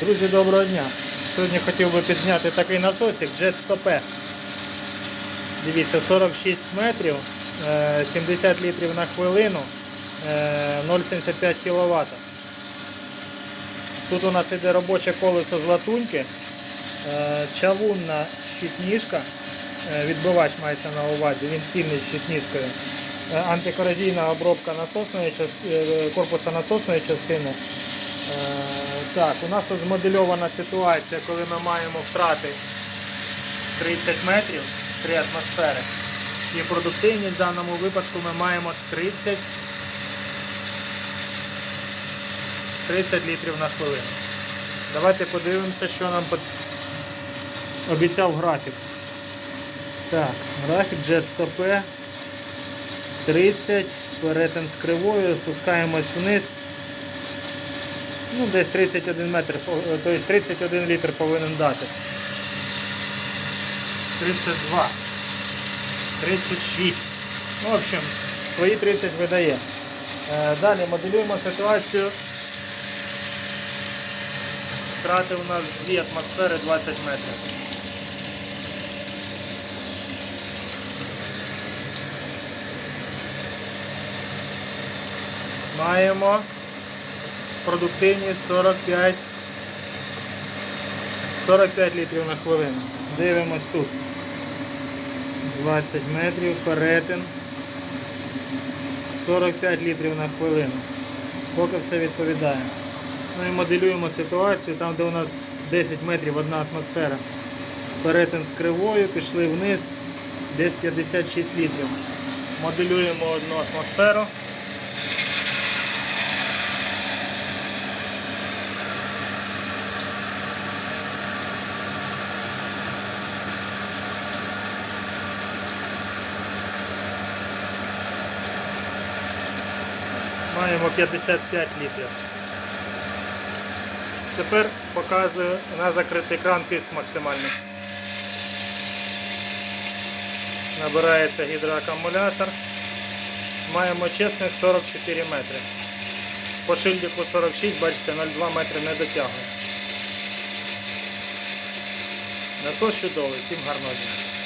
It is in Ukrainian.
Друзі, доброго дня! Сьогодні хотів би підзняти такий насосик Jet 100P. Дивіться, 46 метрів, е, 70 літрів на хвилину, е, 0,75 кВт. Тут у нас іде робоче колесо з латуньки, е, чавунна щитніжка, е, відбивач мається на увазі, він цільний щитніжкою. Е, Антикорозійна обробка насосної е, корпуса насосної частини. Е, Так, у нас тут змодельована ситуація, коли ми маємо втрати 30 метрів, 3 атмосфери. І продуктивність в даному випадку ми маємо 30, 30 літрів на хвилину. Давайте подивимося, що нам под- обіцяв графік. Так, графік Jet 100P 30, перетин з кривою, спускаємось вниз. Ну, десь 31 метр, по- е, тобто 31 літр повинен дати. 32. 36. Ну, в общем, свої 30 видає. Е, Далі моделюємо ситуацію. Втрати у нас 2 атмосфери 20 метрів. Маємо продуктивність 45 45 літрів на хвилину. Дивимось тут. 20 метрів, перетин. 45 літрів на хвилину. Поки все відповідає. Ну і моделюємо ситуацію, там де у нас 10 метрів одна атмосфера. Перетин з кривою, пішли вниз, десь 56 літрів. Моделюємо одну атмосферу. Маємо 55 літрів. Тепер показую на закритий кран тиск максимальний. Набирається гідроакумулятор. Маємо чесних 44 метри. По шильдику 46, бачите, 0,2 метри не дотягує. Насос чудовий, всім гарного дня.